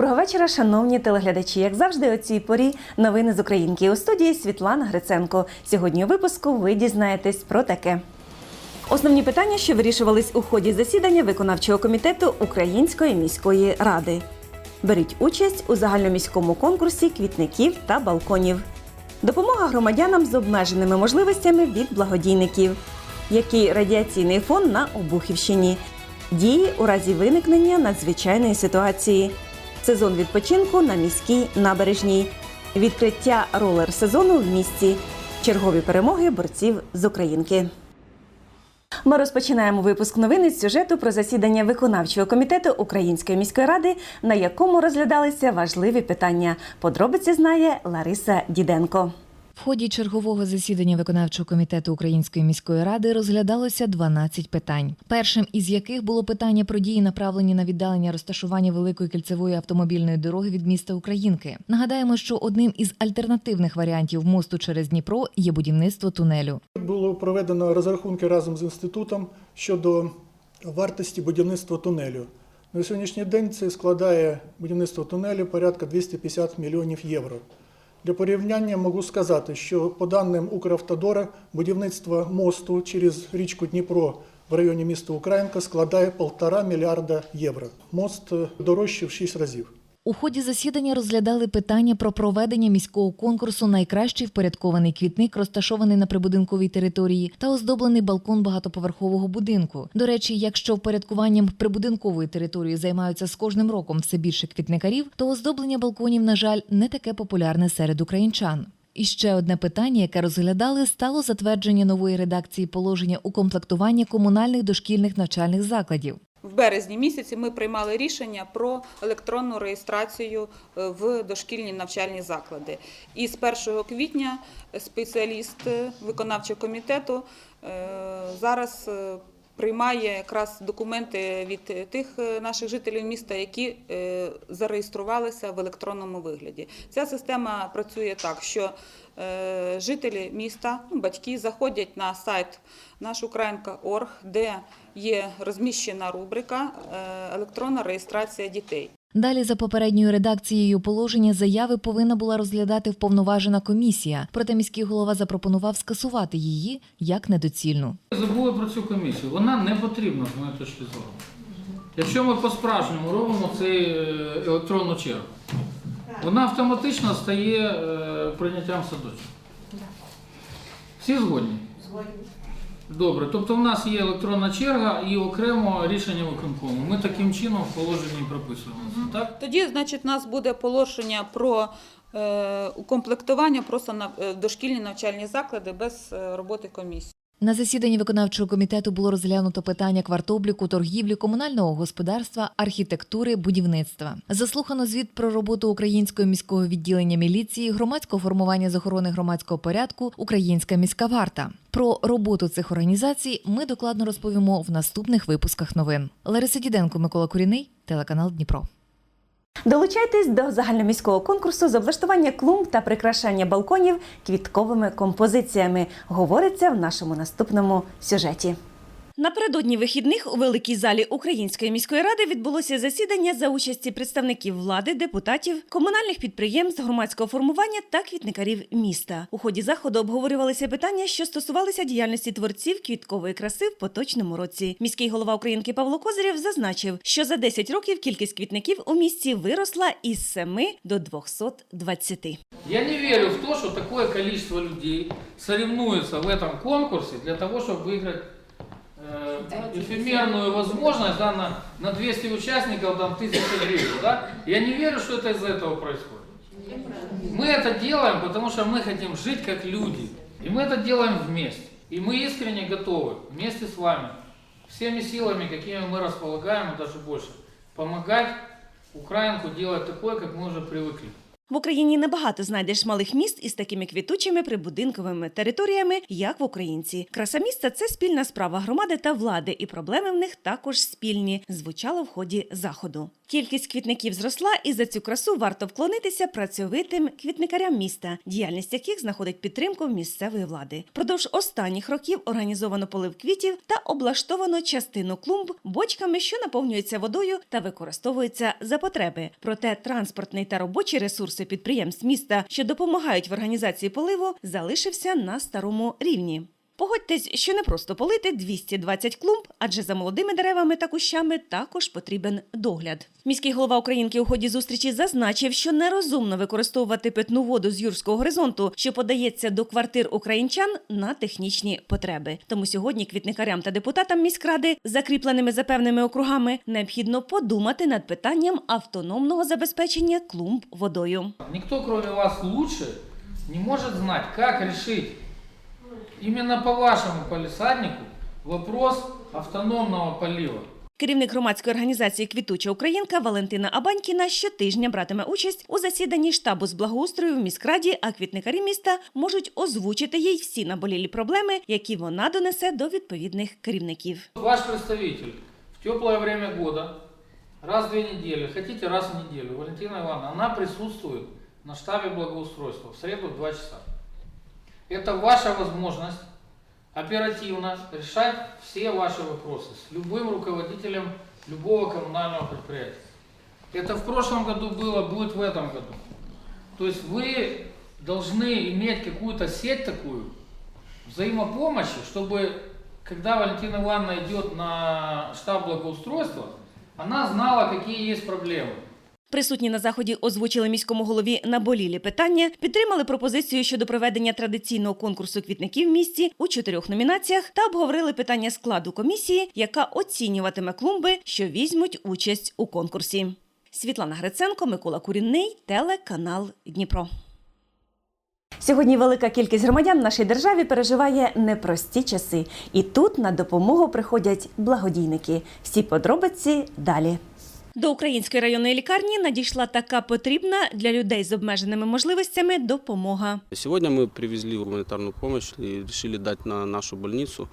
Доброго вечора, шановні телеглядачі. Як завжди, о цій порі новини з Українки у студії Світлана Гриценко. Сьогодні у випуску ви дізнаєтесь про таке. Основні питання, що вирішувались у ході засідання виконавчого комітету Української міської ради. Беріть участь у загальноміському конкурсі квітників та балконів. Допомога громадянам з обмеженими можливостями від благодійників. Який радіаційний фон на Обухівщині? Дії у разі виникнення надзвичайної ситуації. Сезон відпочинку на міській набережній. Відкриття ролер сезону в місті. Чергові перемоги борців з Українки. Ми розпочинаємо випуск новини з сюжету про засідання виконавчого комітету Української міської ради, на якому розглядалися важливі питання. Подробиці знає Лариса Діденко. В ході чергового засідання виконавчого комітету Української міської ради розглядалося 12 питань. Першим із яких було питання про дії, направлені на віддалення розташування великої кільцевої автомобільної дороги від міста Українки. Нагадаємо, що одним із альтернативних варіантів мосту через Дніпро є будівництво тунелю. Було проведено розрахунки разом з інститутом щодо вартості будівництва тунелю. На сьогоднішній день це складає будівництво тунелю порядка 250 мільйонів євро. Для порівняння можу сказати, що по даним Укравтодора будівництво мосту через річку Дніпро в районі міста Українка складає 1,5 мільярда євро. Мост е, дорожче в 6 разів. У ході засідання розглядали питання про проведення міського конкурсу Найкращий впорядкований квітник, розташований на прибудинковій території, та оздоблений балкон багатоповерхового будинку. До речі, якщо впорядкуванням прибудинкової території займаються з кожним роком все більше квітникарів, то оздоблення балконів, на жаль, не таке популярне серед українчан. І ще одне питання, яке розглядали, стало затвердження нової редакції положення укомплектування комунальних дошкільних навчальних закладів. В березні місяці ми приймали рішення про електронну реєстрацію е, в дошкільні навчальні заклади. І з 1 квітня спеціаліст е, виконавчого комітету е, зараз приймає якраз документи від тих е, наших жителів міста, які е, зареєструвалися в електронному вигляді. Ця система працює так, що е, жителі міста, ну, батьки заходять на сайт нашукраїнка.орг, де є розміщена рубрика е, електронна реєстрація дітей. Далі, за попередньою редакцією положення, заяви повинна була розглядати вповноважена комісія. Проте міський голова запропонував скасувати її як недоцільну. Забули про цю комісію. Вона не потрібна з моєї точки зору. Якщо ми по-справжньому робимо цю е, електронну чергу, вона автоматично стає е, прийняттям садочку. Всі згодні? Згодні. Добре, тобто в нас є електронна черга і окремо рішення виконкому. Ми таким чином в положенні прописуємо. Так? Тоді, значить, у нас буде положення про е, укомплектування просто на е, дошкільні навчальні заклади без е, роботи комісії. На засіданні виконавчого комітету було розглянуто питання квартобліку, торгівлі, комунального господарства, архітектури, будівництва. Заслухано звіт про роботу українського міського відділення міліції, громадського формування з охорони громадського порядку, Українська міська варта. Про роботу цих організацій ми докладно розповімо в наступних випусках новин. Лариса Діденко, Микола Куріний, телеканал Дніпро. Долучайтесь до загальноміського конкурсу з облаштування клумб та прикрашання балконів квітковими композиціями. Говориться в нашому наступному сюжеті. Напередодні вихідних у великій залі Української міської ради відбулося засідання за участі представників влади, депутатів, комунальних підприємств, громадського формування та квітникарів міста. У ході заходу обговорювалися питання, що стосувалися діяльності творців квіткової краси в поточному році. Міський голова Українки Павло Козирєв зазначив, що за 10 років кількість квітників у місті виросла із 7 до 220. Я не верю в то, что такое количество людей соревнуется в этом конкурсе для того, чтобы выиграть э, эфемерную возможность да, на, на 200 участников, там, 1000 гривен. Да? Я не верю, что это из-за этого происходит. Мы это делаем, потому что мы хотим жить как люди. И мы это делаем вместе. И мы искренне готовы вместе с вами, всеми силами, какими мы располагаем, и даже больше, помогать Украинку делать такой, как мы уже привыкли. В Україні небагато знайдеш малих міст із такими квітучими прибудинковими територіями, як в Українці. Краса міста це спільна справа громади та влади, і проблеми в них також спільні. Звучало в ході заходу. Кількість квітників зросла, і за цю красу варто вклонитися працьовитим квітникарям міста, діяльність яких знаходить підтримку місцевої влади. Продовж останніх років організовано полив квітів та облаштовано частину клумб бочками, що наповнюються водою та використовуються за потреби. Проте транспортний та робочі ресурси підприємств міста, що допомагають в організації поливу, залишився на старому рівні. Погодьтесь, що не просто полити 220 клумб, адже за молодими деревами та кущами також потрібен догляд. Міський голова Українки у ході зустрічі зазначив, що нерозумно використовувати питну воду з юрського горизонту, що подається до квартир українчан на технічні потреби. Тому сьогодні квітникарям та депутатам міськради, закріпленими за певними округами, необхідно подумати над питанням автономного забезпечення клумб водою. Никто, кроме вас, лучше не может знать, как решить именно по вашему полисаднику вопрос автономного полива. Керівник громадської організації Квітуча Українка Валентина Абанькіна щотижня братиме участь у засіданні штабу з благоустрою в міськраді, а квітникарі міста можуть озвучити їй всі наболілі проблеми, які вона донесе до відповідних керівників. Ваш представитель в теплое время года, раз в две недели, хотите раз в неделю, Валентина Ивановна, она присутствует на штабе благоустройства в среду в 2 часа. Это ваша возможность оперативно решать все ваши вопросы с любым руководителем любого коммунального предприятия. Это в прошлом году было, будет в этом году. То есть вы должны иметь какую-то сеть такую взаимопомощи, чтобы когда Валентина Ивановна идет на штаб благоустройства, она знала, какие есть проблемы. Присутні на заході озвучили міському голові наболілі питання, підтримали пропозицію щодо проведення традиційного конкурсу квітників в місті у чотирьох номінаціях та обговорили питання складу комісії, яка оцінюватиме клумби, що візьмуть участь у конкурсі. Світлана Гриценко, Микола Курінний, телеканал Дніпро. Сьогодні велика кількість громадян в нашій державі переживає непрості часи, і тут на допомогу приходять благодійники. Всі подробиці далі. До української районної лікарні надійшла така потрібна для людей з обмеженими можливостями допомога. Сьогодні ми привезли гуманітарну допомогу і вирішили дати на нашу больницу,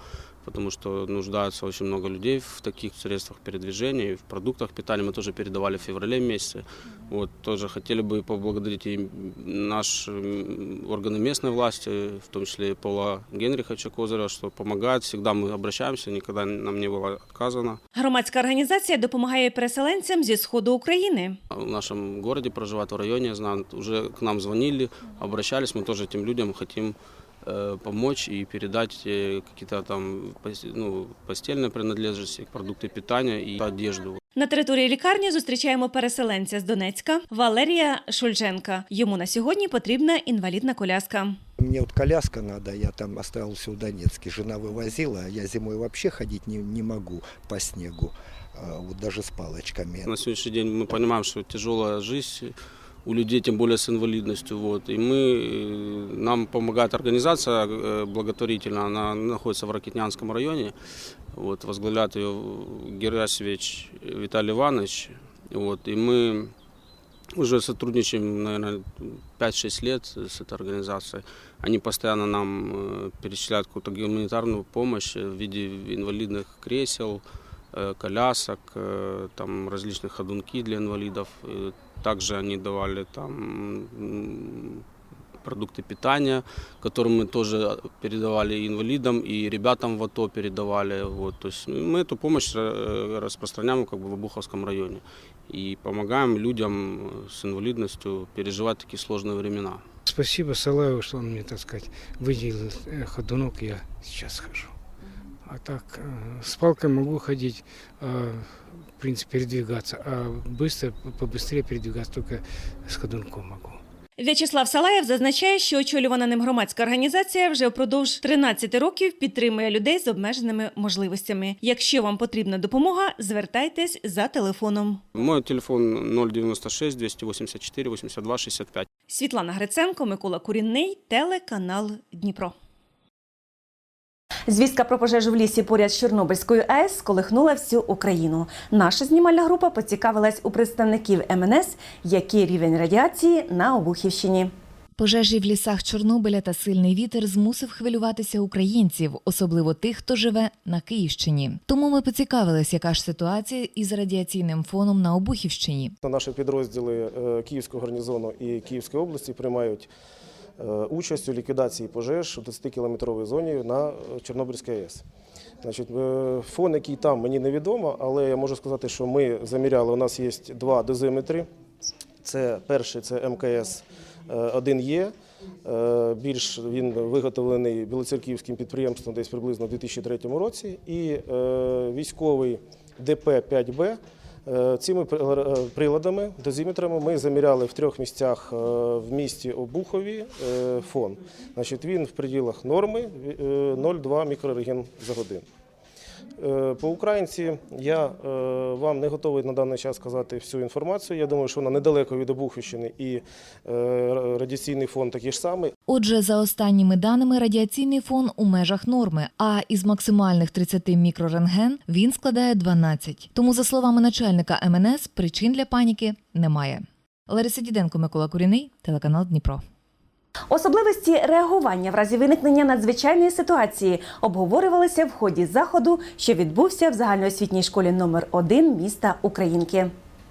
потому что нуждаются очень много людей в таких средствах передвижения, в продуктах питания. Мы тоже передавали в феврале месяце. Вот, тоже хотели бы поблагодарить и наши м, органы местной власти, в том числе и Пола Генриховича Козырева, что помогает. Всегда мы обращаемся, никогда нам не было отказано. Громадська організація допомагає переселенцям зі сходу України. В нашем городе проживают, в районе, знаю, уже к нам звонили, обращались. Мы тоже этим людям хотим э, помочь и передать э, какие-то там пос- ну, постельные принадлежности, продукты питания и одежду. На території лікарні зустрічаємо переселенця з Донецька Валерія Шульженка. Йому на сьогодні потрібна інвалідна коляска. Мне вот коляска надо, я там оставился в Донецке, жена вывозила, а я зимой вообще ходить не, не могу по снегу, а, вот даже с палочками. На сегодняшний день мы понимаем, что тяжелая жизнь у людей, тем более с инвалидностью. Вот. И мы, э, нам помогает организация э, благотворительная, она находится в Ракетнянском районе. Вот, возглавляет ее Герасевич Виталий Иванович. Вот, и мы уже сотрудничаем, наверное, 5-6 лет с этой организацией. Они постоянно нам э, перечисляют какую-то гуманитарную помощь в виде инвалидных кресел, э, колясок, э, там различных ходунки для инвалидов. И Также они давали там м, продукты питания, которые мы тоже передавали и инвалидам, и ребятам в АТО передавали. Вот. То есть мы эту помощь э, распространяем как бы в Обуховском районе и помогаем людям с инвалидностью переживать такие сложные времена. Спасибо Салаеву, что он мне, так сказать, выделил э, ходунок, я сейчас хожу. А так, э, с палкой могу ходить, э, в принципе, передвигаться, а быстро, побыстрее передвигаться только с ходунком могу. В'ячеслав Салаєв зазначає, що очолювана ним громадська організація вже впродовж 13 років підтримує людей з обмеженими можливостями. Якщо вам потрібна допомога, звертайтесь за телефоном. Мой телефон 096 284 82 65. Світлана Гриценко, Микола Курінний, телеканал Дніпро. Звістка про пожежу в лісі поряд з Чорнобильською АЕС сколихнула всю Україну. Наша знімальна група поцікавилась у представників МНС, який рівень радіації на Обухівщині. Пожежі в лісах Чорнобиля та сильний вітер змусив хвилюватися українців, особливо тих, хто живе на Київщині. Тому ми поцікавились, яка ж ситуація із радіаційним фоном на Обухівщині. Наші підрозділи е, Київського гарнізону і Київської області приймають участь у ліквідації пожеж у 10-кілометровій зоні на е, Чорнобильській АЕС. Значить, е, фон, який там, мені невідомо, але я можу сказати, що ми заміряли. У нас є два дозиметри. Це перший це МКС 1Е. Е, Більш він виготовлений білоцерківським підприємством десь приблизно у 2003 році. І е, військовий ДП-5Б. Е, Цими при- е, приладами, дозиметрами ми заміряли в трьох місцях е, в місті Обухові е, фон. Значить, він в пределах норми е, 0,2 мікрореген за годину. Е, По українці я е, вам не готовий на даний час сказати всю інформацію. Я думаю, що вона недалеко від Обухівщини і е, радіаційний фон такий ж самий. Отже, за останніми даними, радіаційний фон у межах норми, а із максимальних 30 мікрорентген він складає 12. Тому, за словами начальника МНС, причин для паніки немає. Лариса Діденко, Микола Куріний, телеканал Дніпро. Особливості реагування в разі виникнення надзвичайної ситуації обговорювалися в ході заходу, що відбувся в загальноосвітній школі номер 1 міста Українки.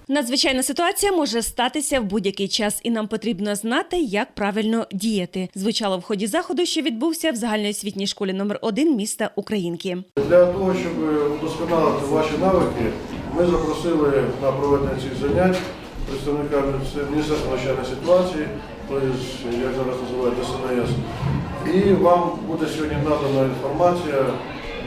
Надзвичайна ситуація може статися в будь-який час, і нам потрібно знати, як правильно діяти. Звучало в ході заходу, що відбувся в загальноосвітній школі номер 1 міста Українки. Для того, щоб удосконалити ваші навики, ми запросили на проведення цих занять представника Міністерства надзвичайної ситуації, як зараз називають СНС. І вам буде сьогодні надана інформація,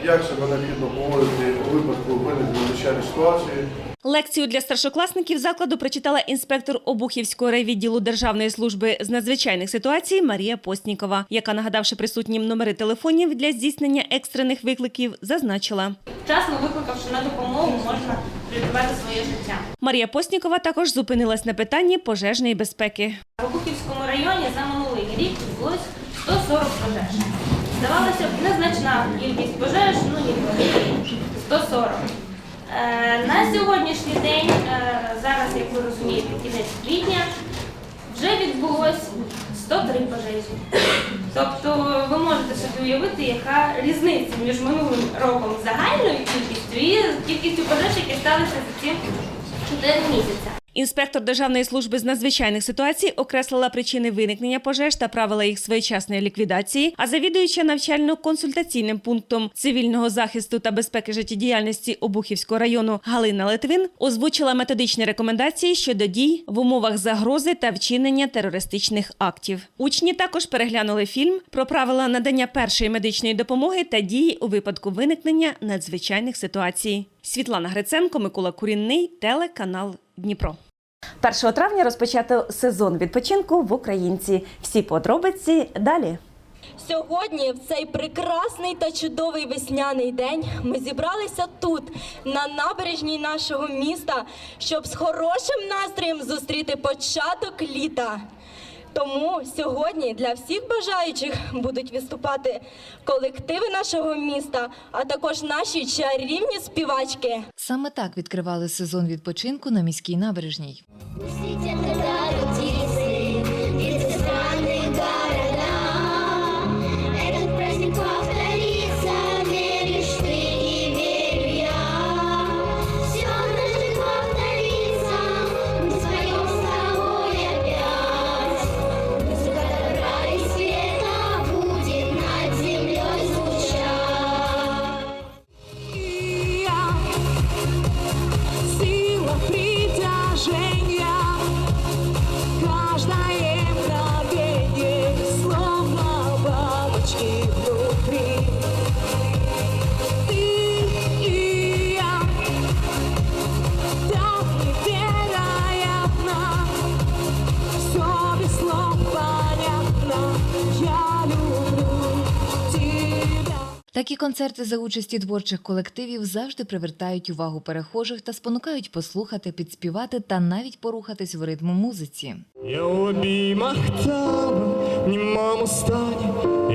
як себе необхідно поводити у випадку виникнення надзвичайної ситуації. Лекцію для старшокласників закладу прочитала інспектор Обухівського райвідділу Державної служби з надзвичайних ситуацій Марія Постнікова, яка, нагадавши присутнім номери телефонів для здійснення екстрених викликів, зазначила. Вчасно викликавши на допомогу, можна врятувати своє життя. Марія Постнікова також зупинилась на питанні пожежної безпеки. Районі за минулий рік відбулось 140 пожеж. Здавалося б, незначна кількість пожеж, ну ні, 140. Е, на сьогоднішній день, е, зараз, як ви розумієте, кінець квітня, вже відбулось 103 пожежі. Тобто ви можете собі уявити, яка різниця між минулим роком загальною кількістю і кількістю пожеж, які сталися за ці 4 місяці. Інспектор Державної служби з надзвичайних ситуацій окреслила причини виникнення пожеж та правила їх своєчасної ліквідації. А завідуюча навчально-консультаційним пунктом цивільного захисту та безпеки життєдіяльності Обухівського району Галина Литвин озвучила методичні рекомендації щодо дій в умовах загрози та вчинення терористичних актів. Учні також переглянули фільм про правила надання першої медичної допомоги та дії у випадку виникнення надзвичайних ситуацій. Світлана Гриценко, Микола Курінний, телеканал Дніпро. 1 травня розпочато сезон відпочинку в Українці. Всі подробиці далі. Сьогодні, в цей прекрасний та чудовий весняний день, ми зібралися тут, на набережній нашого міста, щоб з хорошим настроєм зустріти початок літа. Тому сьогодні для всіх бажаючих будуть виступати колективи нашого міста, а також наші чарівні співачки. Саме так відкривали сезон відпочинку на міській набережній. Концерти за участі творчих колективів завжди привертають увагу перехожих та спонукають послухати, підспівати та навіть порухатись в ритму музиці. Я у обіймах тебе, німому стані,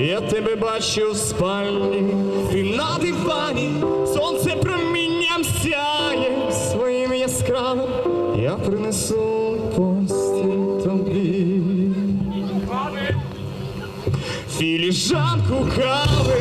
я тебе бачу в спальні, ти на дивані, сонце промінням сяє своїм яскравим, я принесу постіль тобі. філіжанку кави.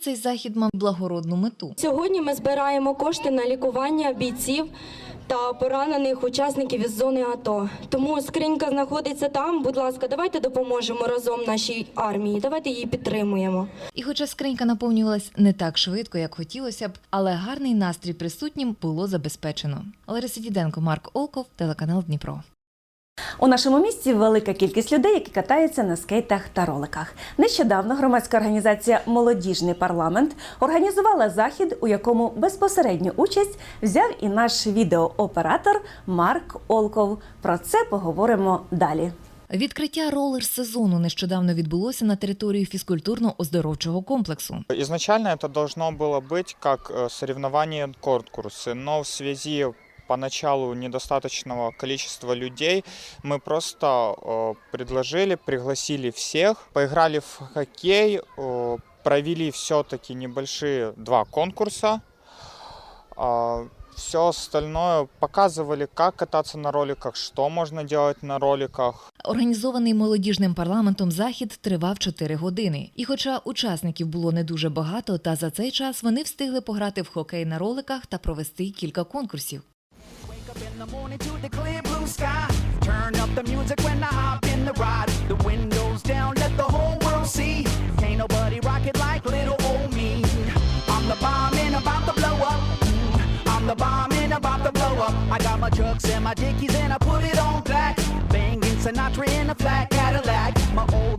Цей захід мав благородну мету. Сьогодні ми збираємо кошти на лікування бійців та поранених учасників із зони АТО. Тому скринька знаходиться там. Будь ласка, давайте допоможемо разом нашій армії. Давайте її підтримуємо. І хоча скринька наповнювалась не так швидко, як хотілося б, але гарний настрій присутнім було забезпечено. Лариса Діденко, Марк Олков, телеканал Дніпро. У нашому місті велика кількість людей, які катаються на скейтах та роликах. Нещодавно громадська організація Молодіжний парламент організувала захід, у якому безпосередню участь взяв і наш відеооператор Марк Олков. Про це поговоримо далі. Відкриття ролер-сезону нещодавно відбулося на території фізкультурно-оздоровчого комплексу. Изначально это должно было быть как э, соревнование конкурсы, но в связи поначалу недостаточного количества людей мы просто э, предложили, пригласили всех, поиграли в хоккей, э, провели все-таки небольшие два конкурса. все остальное показывали, как кататься на роликах, что можно делать на роликах. Організований молодіжним парламентом захід тривав 4 години. І хоча учасників було не дуже багато, та за цей час вони встигли пограти в хокей на роликах та провести кілька конкурсів. In the morning to the clear blue sky. Turn up the music when I hop in the ride. The windows down, let the whole world see. Can't nobody rock it like little old me. I'm the bomb and about to blow up. I'm the bomb and about to blow up. I got my trucks and my dickies and I put it on black. Banging Sinatra in a flat Cadillac. My old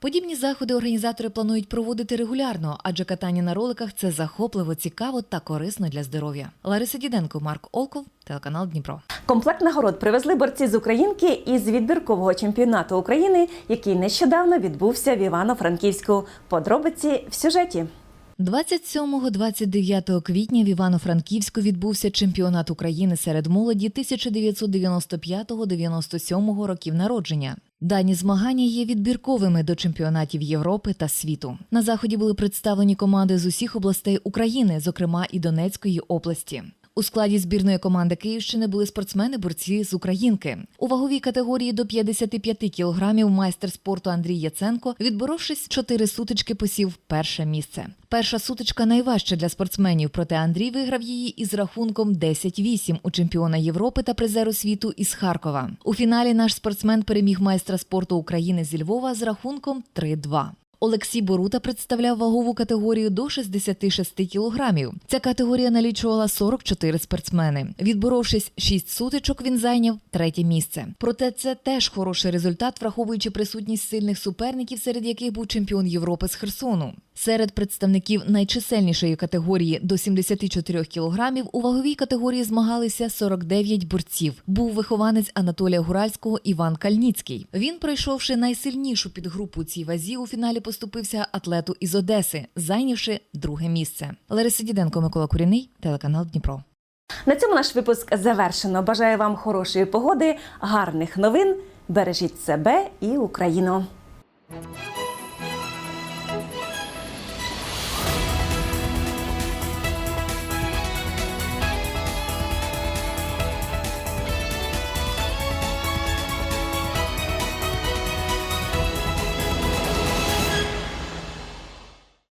Подібні заходи організатори планують проводити регулярно, адже катання на роликах це захопливо, цікаво та корисно для здоров'я. Лариса Діденко, Марк Олков, телеканал Дніпро. Комплект нагород привезли борці з Українки із відбіркового чемпіонату України, який нещодавно відбувся в Івано-Франківську. Подробиці в сюжеті. 27-29 квітня в Івано-Франківську відбувся чемпіонат України серед молоді 1995-97 років народження. Дані змагання є відбірковими до чемпіонатів Європи та світу. На заході були представлені команди з усіх областей України, зокрема і Донецької області. У складі збірної команди Київщини були спортсмени-борці з Українки. У ваговій категорії до 55 кілограмів майстер спорту Андрій Яценко, відборовшись чотири сутички, посів перше місце. Перша сутичка найважча для спортсменів, проте Андрій виграв її із рахунком 10-8 у чемпіона Європи та призеру світу із Харкова. У фіналі наш спортсмен переміг майстра спорту України зі Львова з рахунком 3-2. Олексій Борута представляв вагову категорію до 66 кілограмів. Ця категорія налічувала 44 спортсмени. Відборовшись 6 сутичок, він зайняв третє місце. Проте це теж хороший результат, враховуючи присутність сильних суперників, серед яких був чемпіон Європи з Херсону. Серед представників найчисельнішої категорії до 74 кілограмів у ваговій категорії змагалися 49 борців. Був вихованець Анатолія Гуральського Іван Кальніцький. Він, пройшовши найсильнішу підгрупу цій вазі, у фіналі поступився атлету із Одеси, зайнявши друге місце. Лариса Діденко, Микола Куріний, телеканал Дніпро. На цьому наш випуск завершено. Бажаю вам хорошої погоди, гарних новин. Бережіть себе і Україну.